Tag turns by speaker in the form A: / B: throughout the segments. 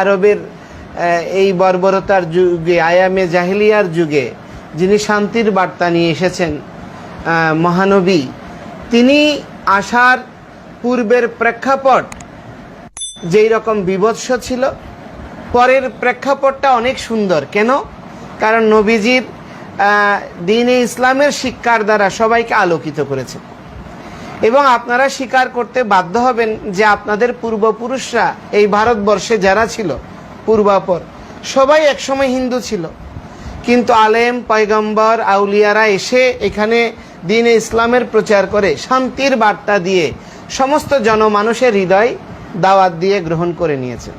A: আরবের এই বর্বরতার যুগে, আয়ামে জাহিলিয়ার যুগে যিনি শান্তির বার্তা নিয়ে এসেছেন মহানবী, তিনি আসার পূর্বের প্রেক্ষাপট যেই রকম বিভৎস ছিল, পরের প্রেক্ষাপটটা অনেক সুন্দর। কেন? কারণ নবীজির দিনে ইসলামের শিক্ষার দ্বারা সবাইকে আলোকিত করেছে এবং আপনারা স্বীকার করতে বাধ্য হবেন যে আপনাদের পূর্বপুরুষরা এই ভারতবর্ষে যারা ছিল, পূর্বাপর, সবাই একসময় হিন্দু ছিল। কিন্তু আলেম, পয়গম্বর, আউলিয়ারা এসে এখানে দিনে ইসলামের প্রচার করে, শান্তির বার্তা দিয়ে সমস্ত জনমানুষের হৃদয় দাওয়াত দিয়ে গ্রহণ করে নিয়েছে।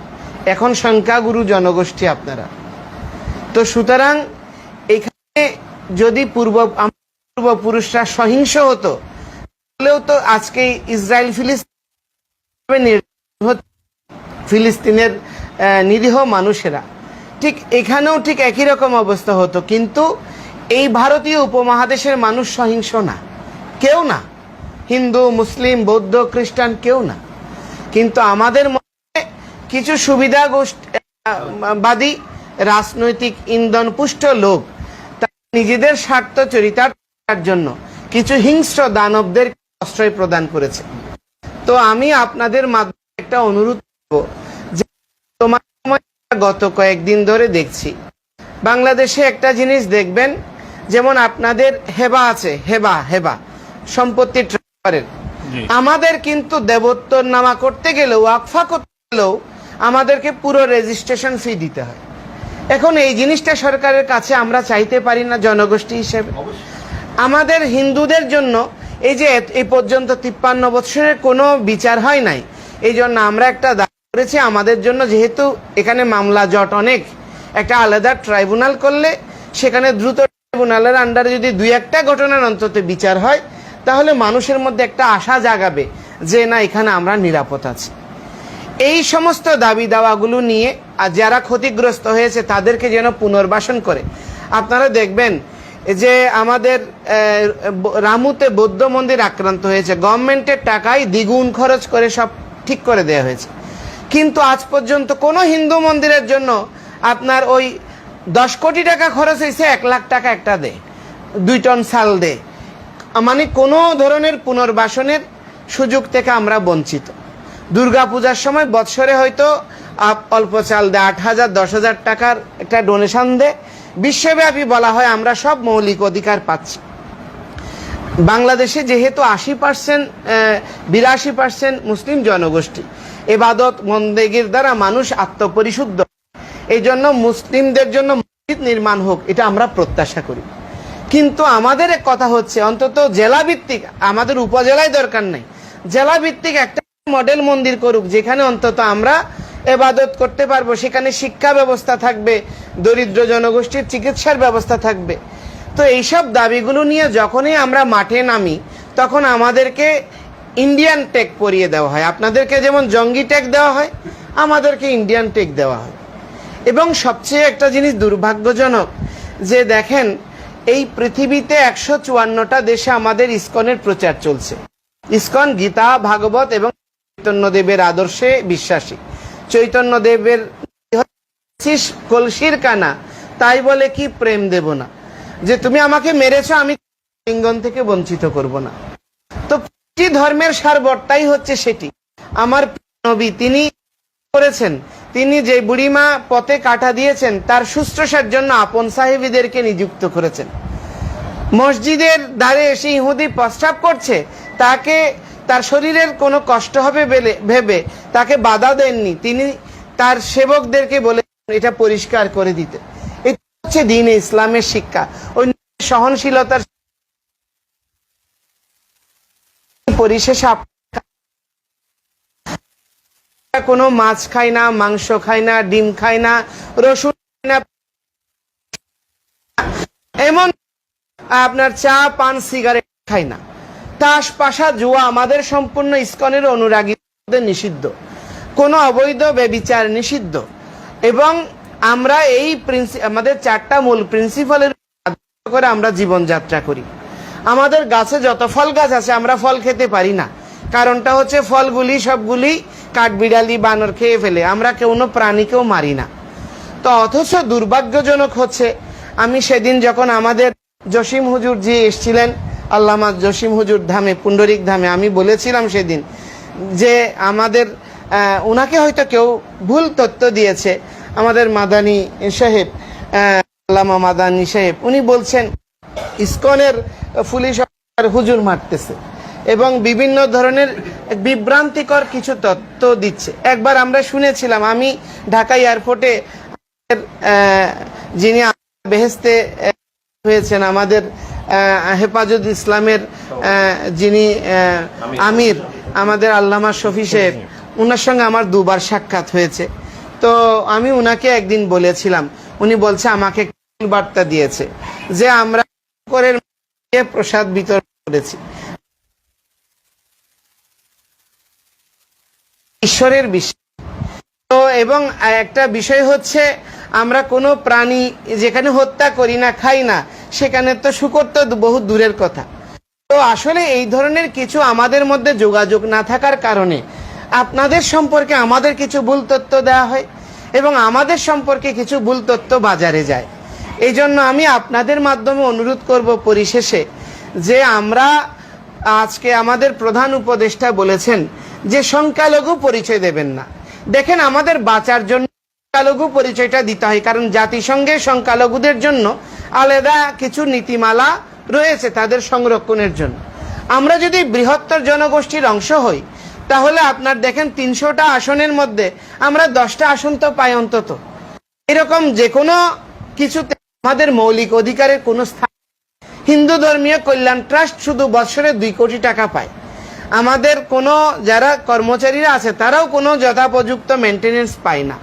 A: এখন সংখ্যাগুরু জনগোষ্ঠী আপনারা। তো সুতরাং এখানে যদি পূর্ব, পূর্বপুরুষরা সহিংস হতো তাহলেও তো আজকে ইসরায়েল ফিলিস্তিন ফিলিস্তিনের নিরীহ মানুষেরা। ঠিক এখানেও ঠিক একই রকম অবস্থা হতো, কিন্তু এই ভারতীয় উপমহাদেশের মানুষ সহিংস না। কেউ না। হিন্দু, মুসলিম, বৌদ্ধ, খ্রিস্টান কেউ না। কিন্তু আমাদের মধ্যে কিছু সুবিধা বাদী রাজনৈতিক ইন্ধন পুষ্ট লোক, তারা নিজেদের স্বার্থ চরিতার্থের জন্য কিছু হিংস্র দানবদের আশ্রয় প্রদান করেছে। তো আমি আপনাদের মাধ্যমে একটা অনুরোধ করব যে তোমার গত কয়েকদিন ধরে দেখছি। বাংলাদেশে একটা জিনিস দেখবেন যেমন আপনাদের হেবা আছে হেবা হেবা সম্পত্তি ট্রান্সফারের আমাদের কিন্তু দেবোত্তর নামা করতে গেলেও ওয়াকফা করতে গেলেও আমাদেরকে পুরো রেজিস্ট্রেশন ফি দিতে হয়। এখন এই জিনিসটা সরকারের কাছে আমরা চাইতে পারি না জনগোষ্ঠী হিসেবে। আমাদের হিন্দুদের জন্য এই যে এই পর্যন্ত তিপ্পান্ন বৎসরের কোনো বিচার হয় নাই। এই জন্য আমরা একটা দাবি করেছি, আমাদের জন্য যেহেতু এখানে মামলা জট অনেক, একটা আলাদা ট্রাইব্যুনাল করলে সেখানে দ্রুত ট্রাইব্যুনালের আন্ডারে যদি দুই একটা ঘটনার অন্তত বিচার হয়, তাহলে মানুষের মধ্যে একটা আশা জাগাবে যে না, এখানে আমরা নিরাপদ আছি। এই সমস্ত দাবি দাওয়াগুলো নিয়ে, আর যারা ক্ষতিগ্রস্ত হয়েছে তাদেরকে যেন পুনর্বাসন করে। আপনারা দেখবেন যে আমাদের রামুতে বৌদ্ধ মন্দির আক্রান্ত হয়েছে, গভর্নমেন্টের টাকায় দ্বিগুণ খরচ করে সব ঠিক করে দেওয়া হয়েছে। কিন্তু আজ পর্যন্ত কোনো হিন্দু মন্দিরের জন্য আপনার ওই দশ কোটি টাকা খরচ হয়েছে, এক লাখ টাকা একটা দে, দুই টন সাল দে। মানে কোনো ধরনের পুনর্বাসনের সুযোগ থেকে আমরা বঞ্চিত। দুর্গা পূজার সময় বৎসরে হয়তো অল্প চাল দেয় আট হাজার, দশ হাজার টাকার একটা ডোনেশন দেয় বিশ্বব্যাপী বলা হয় আমরা সব মৌলিক অধিকার পাচ্ছি। বাংলাদেশে যেহেতু আশি পার্সেন্ট বিরাশি পার্সেন্ট মুসলিম জনগোষ্ঠী, এবাদত মন্দেগির দ্বারা মানুষ আত্মপরিশুদ্ধ। এই জন্য মুসলিমদের জন্য মসজিদ নির্মাণ হোক, এটা আমরা প্রত্যাশা করি। কিন্তু আমাদের এক কথা হচ্ছে, অন্তত জেলা ভিত্তিক আমাদের উপজেলায় দরকার নেই। জেলা ভিত্তিক একটা মডেল মন্দির করুক, যেখানে অন্তত আমরা এবাদত করতে পারব, সেখানে শিক্ষা ব্যবস্থা থাকবে, দরিদ্র জনগোষ্ঠীর চিকিৎসার ব্যবস্থা থাকবে। তো এইসব দাবিগুলো নিয়ে যখনই আমরা মাঠে নামি, তখন আমাদেরকে ইন্ডিয়ান টেক পরিয়ে দেওয়া হয়। আপনাদেরকে যেমন জঙ্গি টেক দেওয়া হয়, আমাদেরকে ইন্ডিয়ান টেক দেওয়া হয়। এবং সবচেয়ে একটা জিনিস দুর্ভাগ্যজনক, যে দেখেন, এই পৃথিবীতে একশো চুয়ান্নটা দেশে আমাদের ইস্কনের প্রচার চলছে। ইস্কন গীতা, ভাগবত এবং চৈতন্যদেবের আদর্শে বিশ্বাসী। চৈতন্যদেবের হচ্ছিস কলসির কানা, তাই বলে কি প্রেম দেব না? যে তুমি আমাকে মেরেছো, আমি লিঙ্গন থেকে বঞ্চিত করব না। তো ধর্মের সারবটটাই হচ্ছে সেটি। আমার নবী তিনি করেছেন, তিনি যে বুড়িমা পথে কাটা দিয়েছেন, তার শুশ্রূষার জন্য আপন সাহেবীদেরকে নিযুক্ত করেছেন। মসজিদের দ্বারে এসে ইহুদি প্রস্তাব করছে, তাকে তার শরীরের কোনো কষ্ট হবে বেলে- ভেবে তাকে বাধা দেননি। তিনি তার সেবকদেরকে বলে, এটা পরিষ্কার করে দিতে। এটা হচ্ছে দিন ইসলামের শিক্ষা। ওই সহনশীলতার পরিশেষে কোনো মাছ খায় না, মাংস খায় না, ডিম খায় না, রসুন এমন আপনার চা, পান, সিগারেট খাই না। তাস পাশা জুয়া আমাদের সম্পূর্ণ ইস্কনের অনুরাগীদের নিষিদ্ধ। কোনো অবৈধ বেবিচার নিষিদ্ধ। এবং আমরা এই প্রিন্সি, আমাদের চারটা মূল প্রিন্সিপালের করে আমরা জীবনযাত্রা করি। আমাদের গাছে যত ফল গাছ আছে, আমরা ফল খেতে পারি না। কারণটা হচ্ছে ফলগুলি সবগুলি কাঠবিড়ালি বানর খেয়ে ফেলে। আমরা কোনো প্রাণীকেও মারি না। তো অথচ দুর্ভাগ্যজনক হচ্ছে, আমি সেদিন যখন আমাদের জসিম হুজুর জি এসছিলেন আল্লামা জসিম হুজুর ধামে, পুণ্ডরিক ধামে, আমি বলেছিলাম সেদিন যে আমাদের ওনাকে হয়তো কেউ ভুল তথ্য দিয়েছে। আমাদের মাদানী সাহেব আল্লামা মাদানী সাহেব, উনি বলছেন, ইসকনের পুলিশ হুজুর মারতেছে এবং বিভিন্ন ধরনের বিভ্রান্তিকর কিছু তথ্য দিচ্ছে। একবার আমরা শুনেছিলাম, আমি ঢাকা এয়ারপোর্টে যিনি বেহেস্তে হয়েছেন, আমাদের হেফাজত ইসলামের যিনি আমির। আমাদের আল্লামা শফি সাহেব ওনার সঙ্গে আমার দুবার সাক্ষাৎ হয়েছে। তো আমি উনাকে একদিন বলেছিলাম উনি বলছে আমাকে বার্তা দিয়েছে যে আমরা প্রসাদ বিতরণ করেছি। ঈশ্বরের বিষয় তো এবং একটা বিষয় হচ্ছে আমরা কোনো প্রাণী যেখানে হত্যা করি না খাই না সেখানে তো শুকর তো বহু দূরের কথা। তো আসলে এই ধরনের কিছু আমাদের মধ্যে যোগাযোগ না থাকার কারণে আপনাদের সম্পর্কে আমাদের কিছু ভুল তথ্য দেওয়া হয় এবং আমাদের সম্পর্কে কিছু ভুল তথ্য বাজারে যায়। এই জন্য আমি আপনাদের মাধ্যমে অনুরোধ করব পরিশেষে যে আমরা আজকে আমাদের প্রধান উপদেষ্টা বলেছেন যে সংখ্যালঘু পরিচয় দেবেন না। দেখেন আমাদের বাঁচার জন্য সংখ্যালঘু পরিচয়টা দিতে হয়, কারণ জাতিসংঘে সংখ্যালঘুদের জন্য আলাদা কিছু নীতিমালা রয়েছে তাদের সংরক্ষণের জন্য। আমরা যদি বৃহত্তর জনগোষ্ঠীর অংশ হই, তাহলে আপনার দেখেন তিনশোটা আসনের মধ্যে আমরা দশটা আসন তো পাই অন্তত। এরকম যে কোনো কিছুতে আমাদের মৌলিক অধিকারের কোনো স্থান হিন্দু ধর্মীয় কল্যাণ ট্রাস্ট শুধু বছরে দুই কোটি টাকা পায়। আমাদের কোনো যারা কর্মচারীরা আছে, তারাও কোনো যথাপযুক্ত মেনটেনেন্স পায় না।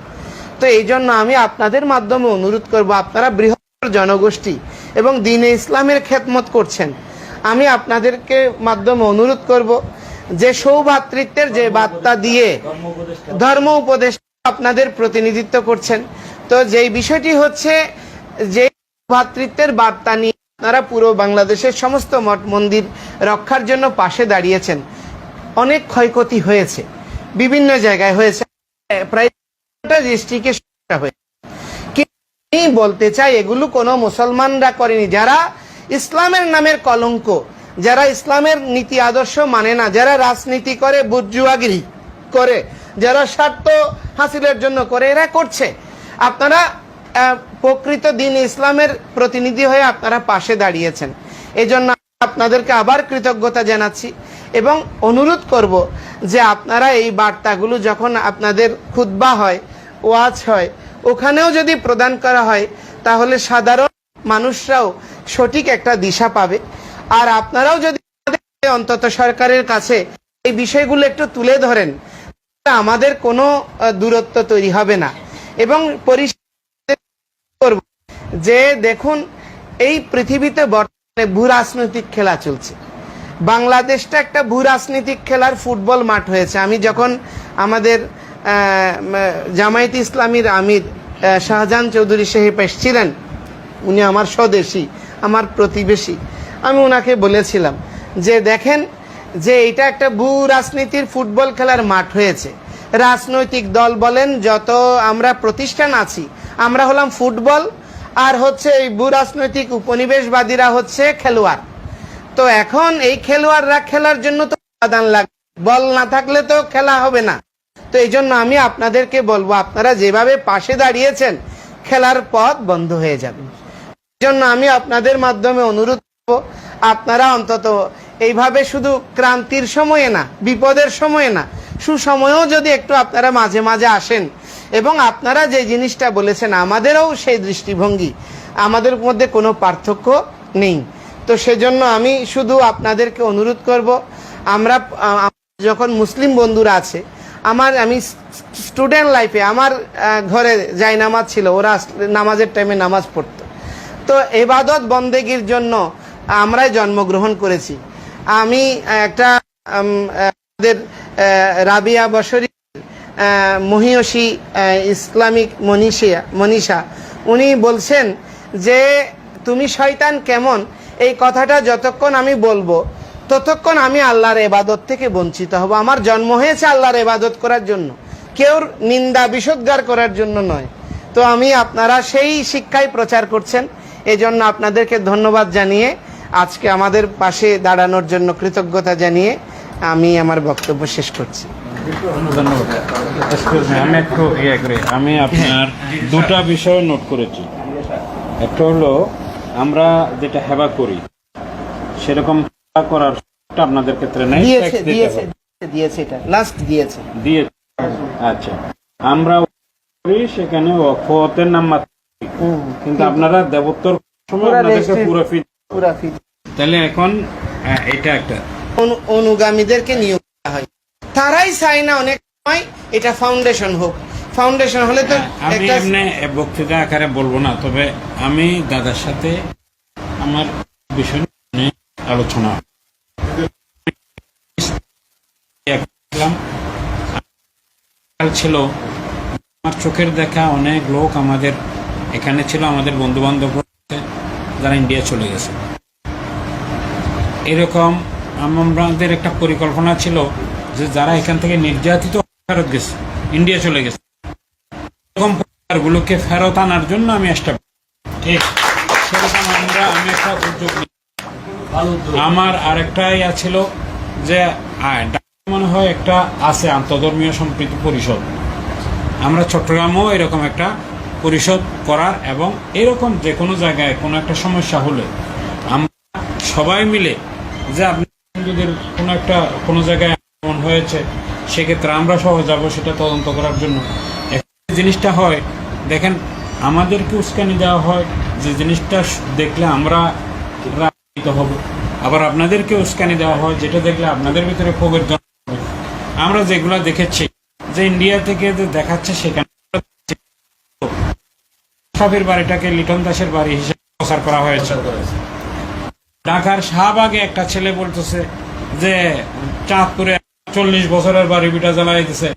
A: তো এই জন্য আমি আপনাদের মাধ্যমে অনুরোধ করব, আপনারা বৃহত্তর জনগোষ্ঠী এবং দিনে ইসলামের খেদমত করছেন। আমি আপনাদেরকে মাধ্যমে অনুরোধ করব যে সৌভাতৃত্বের যে বার্তা দিয়ে ধর্ম উপদেশ আপনাদের প্রতিনিধিত্ব করছেন। তো যেই বিষয়টি হচ্ছে যে ভাতৃত্বের বার্তা নিয়ে আপনারা পুরো বাংলাদেশের সমস্ত মঠ মন্দির রক্ষার জন্য পাশে দাঁড়িয়েছেন। অনেক ক্ষয়ক্ষতি হয়েছে। বিভিন্ন জায়গায় হয়েছে। প্রায় ডিস্ট্রিক্টে হয়েছে। আমি বলতে চাই, এগুলো কোনো মুসলমানরা করেনি। যারা ইসলামের নামের কলঙ্ক, যারা ইসলামের নীতি আদর্শ মানে না, যারা রাজনীতি করে বুজুয়াগিরি করে, যারা স্বার্থ হাসিলের জন্য করে, এরা করছে। আপনারা প্রকৃত দিন ইসলামের প্রতিনিধি হয়ে আপনারা পাশে দাঁড়িয়েছেন। এই জন্য আপনাদেরকে আবার কৃতজ্ঞতা জানাচ্ছি এবং অনুরোধ করব যে আপনারা এই বার্তাগুলো যখন আপনাদের খুতবা হয়, ওয়াজ হয় ওখানেও যদি প্রদান করা হয়, তাহলে সাধারণ মানুষরাও সঠিক একটা দিশা পাবে। আর আপনারাও যদি অন্তত সরকারের কাছে এই বিষয়গুলো একটু তুলে ধরেন আমাদের কোনো দূরত্ব তৈরি হবে না। এবং যে, দেখুন, এই পৃথিবীতে বর্তমানে ভূ রাজনৈতিক খেলা চলছে। বাংলাদেশটা একটা ভূ রাজনৈতিক খেলার ফুটবল মাঠ হয়েছে। আমি যখন আমাদের জামায়াত ইসলামীর আমির শাহজাহান চৌধুরী সাহেব এসছিলেন। উনি আমার স্বদেশী, আমার প্রতিবেশী। আমি ওনাকে বলেছিলাম যে, দেখেন যে এটা একটা ভূ রাজনীতির ফুটবল খেলার মাঠ হয়েছে। রাজনৈতিক দল বলেন, যত আমরা প্রতিষ্ঠান আছি, আমরা হলাম ফুটবল, আর হচ্ছে এই ভূ রাজনৈতিক উপনিবেশবাদীরা হচ্ছে খেলোয়াড়। তো এখন এই খেলোয়াড়রা খেলার জন্য তো উপাদান লাগবে বল না থাকলে তো খেলা হবে না। তো এই জন্য আমি আপনাদেরকে বলব, আপনারা যেভাবে পাশে দাঁড়িয়েছেন, খেলার পথ বন্ধ হয়ে যাবে। জন্য আমি আপনাদের মাধ্যমে অনুরোধ করব, আপনারা অন্তত এইভাবে শুধু ক্রান্তির সময়ে না, বিপদের সময়ে না, সুসময়েও যদি একটু আপনারা মাঝে মাঝে আসেন এবং আপনারা যে জিনিসটা বলেছেন, আমাদেরও সেই দৃষ্টিভঙ্গি, আমাদের মধ্যে কোনো পার্থক্য নেই। তো সেজন্য আমি শুধু আপনাদেরকে অনুরোধ করব, আমরা যখন মুসলিম বন্ধুরা আছে আমার, আমি স্টুডেন্ট লাইফে আমার ঘরে যাই নামাজ ছিল, ওরা নামাজের টাইমে নামাজ পড়তো। তো এবাদত বন্দেগীর জন্য আমরাই জন্মগ্রহণ করেছি। আমি একটা আমাদের রাবিয়া বসরি মহিয়সী ইসলামিক মনীষিয়া মনীষা, উনি বলছেন যে, তুমি শয়তান কেমন? এই কথাটা যতক্ষণ আমি বলব ততক্ষণ আমি আল্লাহর এবাদত থেকে বঞ্চিত হব। আমার জন্ম হয়েছে আল্লাহর এবাদত করার জন্য। কেউ নিন্দা বিষোদ্গার করার জন্য নয়। তো আমি আপনারা সেই শিক্ষাই প্রচার করছেন। এজন্য আপনাদেরকে ধন্যবাদ জানিয়ে আজকে আমাদের পাশে দাঁড়ানোর জন্য কৃতজ্ঞতা জানিয়ে আমি আমার বক্তব্য শেষ করছি।
B: আমি একটু ইয়ে আমি আপনার দুটা বিষয় নোট করেছি। একটা হলো, আমরা যেটা হেবা করি, সেরকম করার আপনাদের ক্ষেত্রে নেই।
A: দিয়েছে দিয়েছে দিয়েছে এটা লাস্ট দিয়েছে।
B: দিয়ে আচ্ছা। আমরা সেখানে অক্ষতের নাম কিন্তু আপনারা দেবোত্তর সময় আপনাদেরকে পুরো ফি
A: পুরা ফি
B: তাহলে এখন এটা একটা।
A: অনু- অনুগামীদেরকে নিয়োগ করা হয়। তারাই চায় না অনেক সময় এটা ফাউন্ডেশন হোক। ফাউন্ডেশন হলে তো
B: আমি
A: একটা
B: এমনি বক্তৃতা আকারে বলব না তবে আমি দাদার সাথে আমার বিষয় আলোচনা ছিল, আমার চোখের দেখা, অনেক লোক আমাদের এখানে ছিল, আমাদের বন্ধু বান্ধব যারা ইন্ডিয়া চলে গেছে এরকম আমাদের একটা পরিকল্পনা ছিল যে যারা এখান থেকে নির্যাতিত ফেরত গেছে ইন্ডিয়া চলে গেছে, এরকম পরিবারগুলোকে ফেরত আনার জন্য আমি করি। ঠিক, সেরকম আমরা আমি একটা উদ্যোগ নিই। আমার আরেকটা ইয়া ছিল যে মনে হয় একটা আছে আন্তধর্মীয় সম্প্রীতি পরিষদ। আমরা চট্টগ্রামেও এরকম একটা পরিষদ করার এবং এরকম যে কোনো জায়গায় কোনো একটা সমস্যা হলে আমরা সবাই মিলে যে আপনি যদি কোনো একটা, কোনো জায়গায় এমন হয়েছে, সেক্ষেত্রে আমরা সহ যাব সেটা তদন্ত করার জন্য। জিনিসটা হয়, দেখেন, আমাদেরকে উস্কানি দেওয়া হয়, যে জিনিসটা দেখলে আমরা হব। আবার আপনাদেরকে উস্কানি দেওয়া হয় যেটা দেখলে আপনাদের ভিতরে ক্ষোভের জন্ম। আমরা যেগুলো দেখেছি যে ইন্ডিয়া থেকে যে দেখাচ্ছে সেখানে সাফির বাড়িটাকে লিটন দাসের বাড়ি হিসেবে প্রচার করা হয়েছে। ঢাকার শাহবাগে একটা ছেলে বলতেছে যে চাঁদপুরে চল্লিশ বছরের বাড়ি বিটা জ্বালাই দিছে।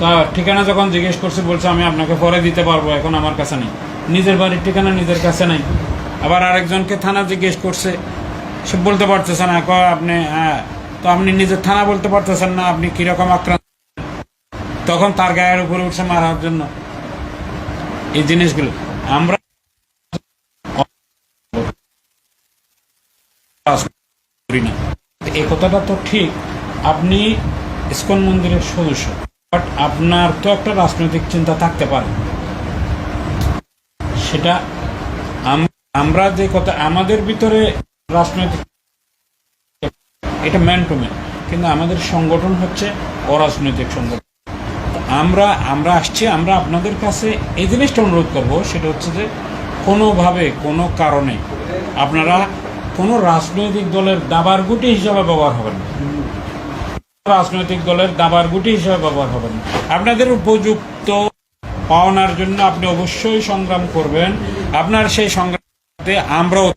B: তা ঠিকানা যখন জিজ্ঞেস করছে বলছে আমি আপনাকে পরে দিতে পারব এখন আমার কাছে নেই। নিজের বাড়ির ঠিকানা নিজের কাছে নাই। আবার আরেকজনকে থানা জিজ্ঞেস করছে, সে বলতে পারতেছে না আপনি হ্যাঁ তো আপনি নিজের থানা বলতে পারতেছেন না, আপনি কীরকম আক্রান্ত? তখন তার গায়ের উপরে উঠছে মারার জন্য। এই জিনিসগুলো আমরা করি না। এই কথাটা তো ঠিক, আপনি ইস্কন মন্দিরের সদস্য, বাট আপনার তো একটা রাজনৈতিক চিন্তা থাকতে পারে। সেটা আমরা যে কথা, আমাদের ভিতরে রাজনৈতিক এটা ম্যান টু ম্যান কিন্তু আমাদের সংগঠন হচ্ছে অরাজনৈতিক সংগঠন। আমরা আমরা আসছি, আমরা আপনাদের কাছে এই জিনিসটা অনুরোধ করব, সেটা হচ্ছে যে কোনোভাবে, কোনো কারণে আপনারা কোনো রাজনৈতিক দলের দাবার গুটি হিসাবে ব্যবহার হবেন রাজনৈতিক দলের দাবার গুটি হিসাবে ব্যবহার হবেন আপনাদের উপযুক্ত পাওনার জন্য আপনি অবশ্যই সংগ্রাম করবেন। আপনার সেই সংগ্রামে আমরাও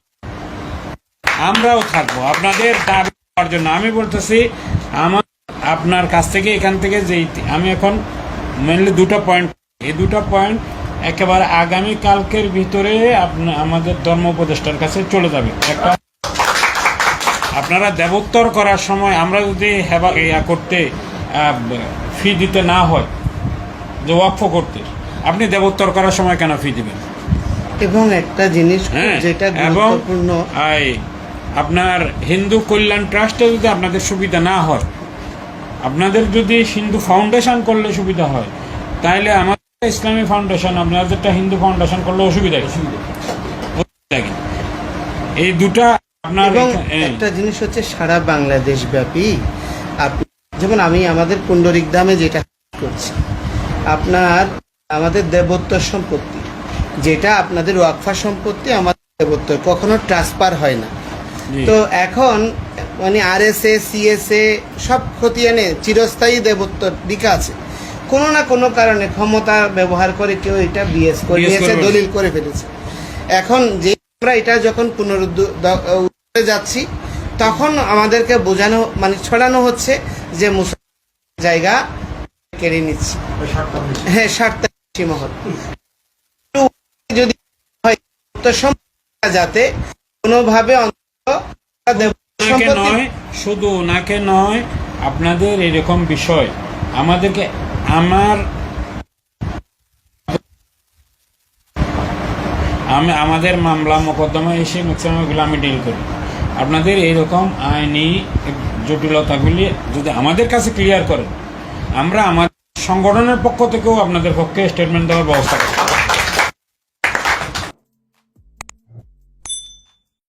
B: আমরাও থাকব। আপনাদের দাবি পাওয়ার জন্য আমি বলতেছি, আমার, আপনার কাছ থেকে এখান থেকে যে আমি এখন মেনলি দুটো পয়েন্ট এই দুটো পয়েন্ট একেবারে আগামী কালকের ভিতরে আমাদের ধর্ম উপদেষ্টার কাছে চলে যাবে। একটা, আপনারা দেবোত্তর করার সময় আমরা যদি হেবা ইয়া করতে ফি দিতে না হয়, যে ওয়াকফ করতে, আপনি দেবোত্তর করার সময় কেন ফি দিবেন?
A: এবং একটা জিনিস
B: হ্যাঁ
A: যেটা গুরুত্বপূর্ণ
B: আপনার হিন্দু কল্যাণ ট্রাস্টে যদি আপনাদের সুবিধা না হয় আপনাদের যদি হিন্দু ফাউন্ডেশন করলে সুবিধা হয় তাহলে আমাদের ইসলামী ফাউন্ডেশন আপনাদেরটা হিন্দু ফাউন্ডেশন করলে অসুবিধা কি? এই দুটা আপনার
A: একটা জিনিস হচ্ছে সারা বাংলাদেশ ব্যাপী আপনি যেমন আমি আমাদের পুণ্ডরিক দামে যেটা করছি আপনার আমাদের দেবোত্তর সম্পত্তি যেটা আপনাদের ওয়াকফা সম্পত্তি আমাদের দেবোত্তর কখনো ট্রান্সফার হয় না। তো এখন মানে আর এস এ সিএসএ সব খতিয়ে এনে চিরস্থায়ী দেবোত্তর দিকে আছে। কোনো না কোনো কারণে ক্ষমতা ব্যবহার করে কেউ এটা বিএস করে নিয়েছে দলিল করে ফেলেছে। এখন যে আমরা এটা যখন পুনরুদ্ধ যাচ্ছি তখন আমাদেরকে বোঝানো মানে ছড়ানো হচ্ছে যে মুসলমান জায়গা কেড়ে নিচ্ছি। হ্যাঁ স্বার্থ মহল যদি হয় যাতে কোনোভাবে
B: নয় শুধু ওনাকে নয় আপনাদের এরকম বিষয়। আমাদেরকে আমার আমি আমাদের মামলা মোকদ্দমা এসে ম্যাক্সিমাম এগুলো আমি ডিল করি। আপনাদের এইরকম আইনি জটিলতাগুলি যদি আমাদের কাছে ক্লিয়ার করেন আমরা আমাদের সংগঠনের পক্ষ থেকেও আপনাদের পক্ষে স্টেটমেন্ট দেওয়ার ব্যবস্থা করি